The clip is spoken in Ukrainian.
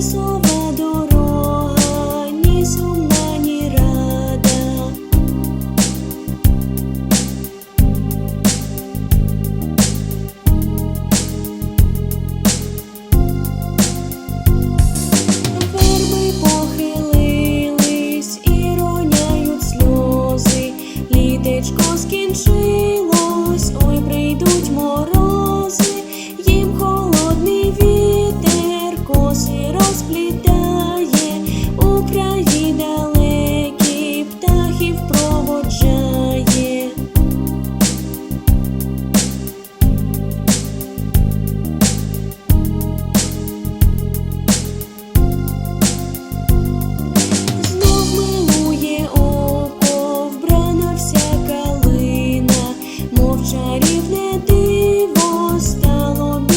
so розплітає, у краї птахів проводжає. Знов милує око, вбрана вся калина, мов чарівне диво стало.